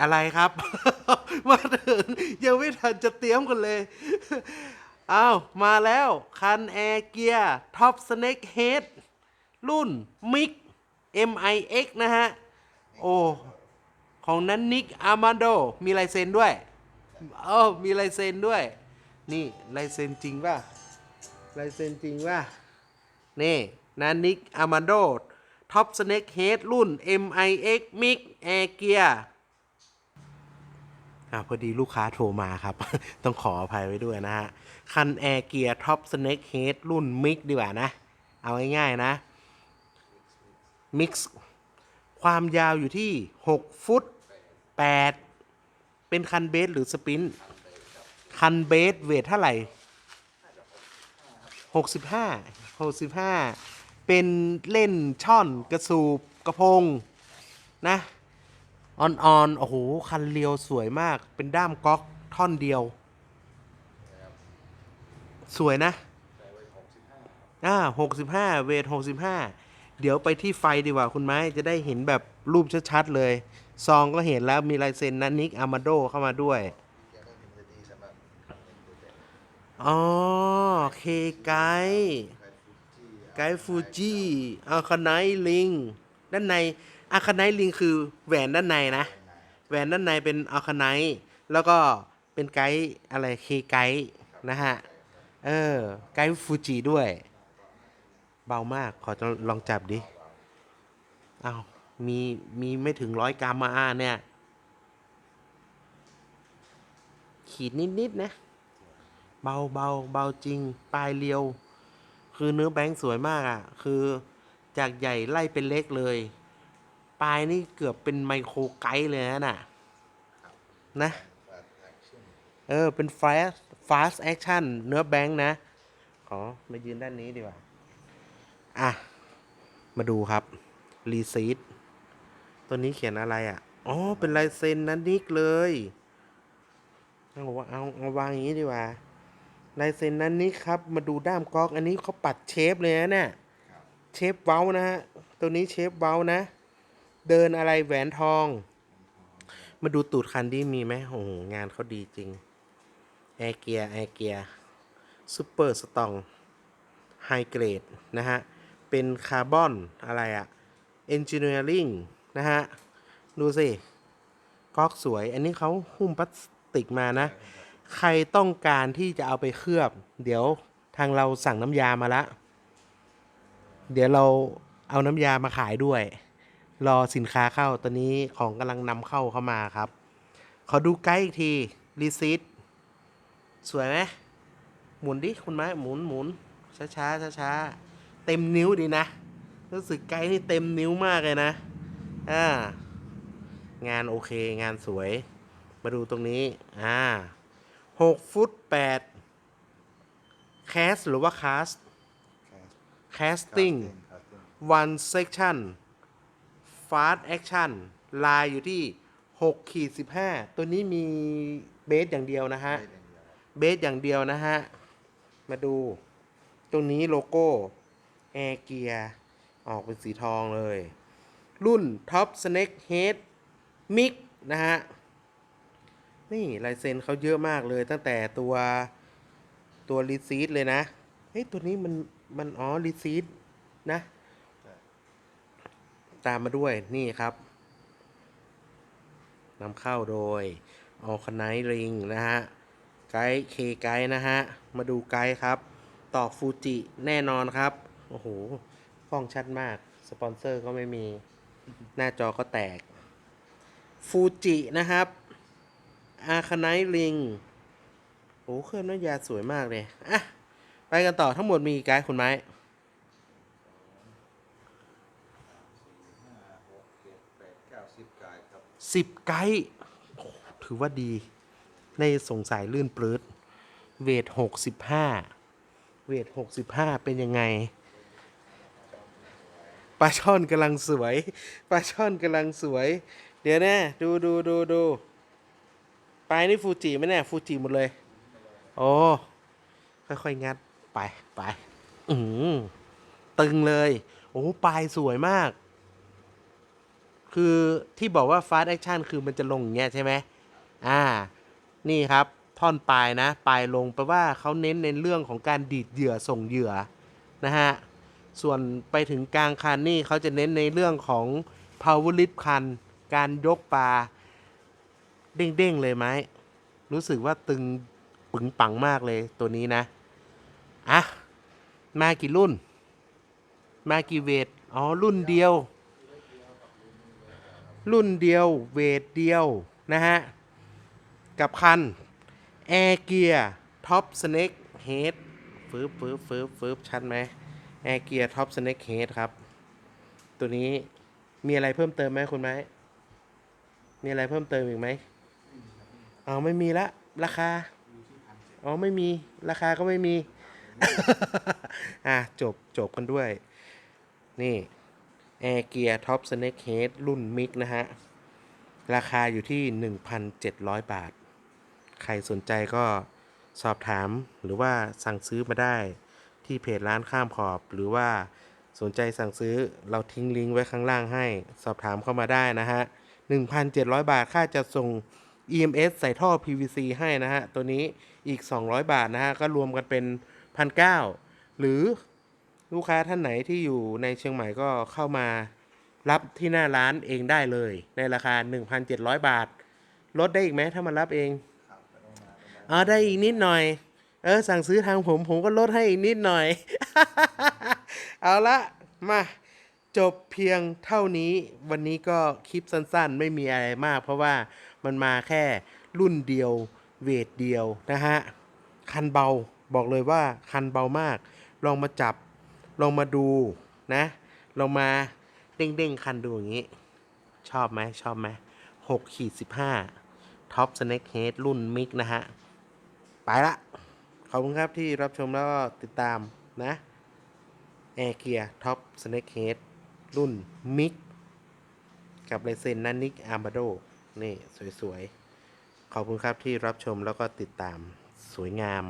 อะไรครับ มาถึงยังไม่ทันจะเตรียมกันเลยอ้าวมาแล้ว คันแอร์เกียร์ท็อปสเน็กเฮดรุ่นมิก MIX นะฮะ โอ้ ของนั้นนิกอามาโด มีลายเซ็นด้วยเออมีลายเซ็นด้วย นี่ลายเซ็นจริงป่ะลายเซ็นจริงป่ะ นี่นันนิกอามาโดท็อปสเน็กเฮดรุ่น MIX Mix Air Gear อ่าพอดีลูกค้าโทรมาครับ ต้องขออภัยไว้ด้วยนะฮะ คันแอร์เกียร์ท็อปสเน็กเฮดรุ่นมิกดีกว่านะ เอาง่ายๆนะมิกซ์ความยาวอยู่ที่ 6 ฟุต 8 เป็นคันเบสหรือสปิน คันเบสเวทเท่าไหร่ 65 65 เป็นเล่นช่อนกระสูบกระพงนะ อ่อนๆ โอ้โห คันเรียวสวยมาก เป็นด้ามก๊อกท่อนเดียว สวยนะอ่าหกสิบห้าเวทหกสิบห้าเดี๋ยวไปที่ไฟดีกว่าคุณไม้จะได้เห็นแบบรูปชัดๆเลย ซองก็เห็นแล้วมีลายเซ็นนันนิกอามาโดเข้ามาด้วยอ๋อเคไกด์ไกด์ฟูจิอาคาไนลิง ด้านใน อาคาไนลิงคือแหวนด้านในนะ แหวนด้านในเป็นอาคาไนแล้วก็เป็นไกด์อะไรเคไกด์นะฮะ เออ ไกด์ฟูจิด้วย เบามาก ขอจะลองจับดิเอามี มีไม่ถึงร้อยกรัมมาอ่าเนี่ย ขีดนิดๆนะ เบาเบาเบาจริง ปลายเรียว คือเนื้อแบงค์สวยมากอะ่ะ คือจากใหญ่ไล่เป็นเล็กเลย ปลายนี่เกือบเป็นไมโครไกด์เลยนะน่ะนะ เออ เป็น fast fast action เนื้อแบงค์นะ ขอมายืนด้านนี้ดีกว่า อะ มาดูครับรีซีดตัวนี้เขียนอะไรอะ อ๋อ เป็นลายเซ็นนันนิกเลยเอาบอกว่าเอาเอาวางอย่างนี้ดีกว่าลายเซ็นนันนิกครับ มาดูด้ามก๊อก อันนี้เขาปัดเชฟเลยนะเนี่ย เชฟเว้านะฮะ ตัวนี้เชฟเว้านะ เดินอะไรแหวนทอง มาดูตูดคันดี้มีไหมโอ้โห งานเขาดีจริง แอร์เกียร์แอร์เกียร์ซูเปอร์สตองไฮเกรดนะฮะ เป็นคาร์บอนอะไรอะเอนจิเนียริงนะฮะ ดูสิก๊อกสวย อันนี้เขาหุ้มพลาสติกมานะ ใครต้องการที่จะเอาไปเคลือบ เดี๋ยวทางเราสั่งน้ำยามาละ เดี๋ยวเราเอาน้ำยามาขายด้วย รอสินค้าเข้าตอนนี้ของกำลังนำเข้าเข้ามาครับ ขอดูไกด์อีกทีรีซิตสวยไหมหมุนดิคุณไม้หมุนหมุนช้าช้าช้าช้าๆเต็มนิ้วดีนะ รู้สึกไกด์นี่เต็มนิ้วมากเลยนะอ่างานโอเคงานสวย มาดูตรงนี้อ่าหกฟุตแปดแคสหรือว่าคาส casting one section fast action ลายอยู่ที่6ขีด15 ตัวนี้มีเบสอย่างเดียวนะฮะ เบสอย่างเดียวนะฮะ มาดู ตรงนี้โลโก้แอร์เกียออกเป็นสีทองเลย รุ่น Top Snake Head Mix นะฮะ นี่ลายเซ็นเขาเยอะมากเลยตั้งแต่ตัวตัวรีซีดเลยนะ เฮ้ย ตัวนี้มัน มัน อ๋อรีซีดนะ ตามมาด้วยนี่ครับนำเข้าโดยออคไนริงนะฮะ ไกด์เคไกด์นะฮะ มาดูไกด์ครับต่อฟูจิแน่นอนครับ โอ้โหกล้องชัดมาก สปอนเซอร์ก็ไม่มี หน้าจอก็แตก ฟูจินะครับ อาคไนริงโอ้เครื่องน้ำยาสวยมากเลย อะ ไปกันต่อทั้งหมดมีไกด์คุณไม้ สิบไกด์ถือว่าดี ในสงสัยลื่นปลื้ดเวทหกสิบห้าเวทหกสิบห้าเป็นยังไงปลาช่อนกำลังสวยปลาช่อนกำลังสวย เดี๋ยวนะดูดูดูดูปลายนี่ฟูจิไหมเนี่ยฟูจิหมดเลย โอ้ค่อยๆงัดไปไปอืมตึงเลย โอ้ปลายสวยมาก คือที่บอกว่าฟาส t ์แอคชั่นคือมันจะลงอย่างเงี้ยใช่ไหมอ่า นี่ครับ ท่อนปลายนะปลายลงแปลว่าเขาเน้นในเรื่องของการดีดเหยื่อส่งเหยื่อนะฮะ ส่วนไปถึงกลางคันนี่เขาจะเน้นในเรื่องของ power lift คัน การยกปลา เด้งๆเลยไหม รู้สึกว่าตึงปึงปังมากเลยตัวนี้นะ อะ มากี่รุ่น มากี่เวท อ๋อ รุ่นเดียว รุ่นเดียวเวทเดียวนะฮะ กับคัน Air Gear Top Snake Head ฟืบฟืบฟืบฟืบชัดไหม Air Gear Top Snake Head ครับ ตัวนี้มีอะไรเพิ่มเติมไหมคุณไหมมีอะไรเพิ่มเติมอีกไหมอ๋อไม่มีละ ราคา อ๋อไม่มีราคาก็ไม่มี อะจบจบกันด้วย นี่ Air Gear Top Snake Head รุ่นมิกนะฮะ ราคาอยู่ที่ 1,700 บาท ใครสนใจก็สอบถามหรือว่าสั่งซื้อมาได้ที่เพจร้านข้ามขอบ หรือว่าสนใจสั่งซื้อเราทิ้งลิงก์ไว้ข้างล่างให้ สอบถามเข้ามาได้นะฮะ 1,700 บาทค่าจะส่ง EMS ใส่ท่อ PVC ให้นะฮะ ตัวนี้อีก 200 บาทนะฮะ ก็รวมกันเป็น 1,900 หรือ ลูกค้าท่านไหนที่อยู่ในเชียงใหม่ก็เข้ามารับที่หน้าร้านเองได้เลย ในราคา 1,700 บาท ลดได้อีกไหมถ้ามารับเองอ๋อได้อีกนิดหน่อย เออ สั่งซื้อทางผมผมก็ลดให้อีกนิดหน่อย เอาละมาจบเพียงเท่านี้วันนี้ก็คลิปสั้นๆ ไม่มีอะไรมาก เพราะว่ามันมาแค่รุ่นเดียวเวทเดียวนะฮะ คันเบาบอกเลยว่าคันเบามาก ลองมาจับ ลองมาดูนะลองมาเด้งๆคันดูอย่างนี้ ชอบไหมชอบไหมหกขีดสิบห้าท็อปสเน็กเฮดรุ่นมิกนะฮะ ไปละ ขอบคุณครับที่รับชมแล้วก็ติดตามนะแอร์เกียร์ท็อปสเน็กเฮดรุ่นมิกกับลายเซ็นนันนิกอาร์มาโดนี่ สวย ๆ ขอบคุณครับที่รับชมแล้วก็ติดตามสวยงาม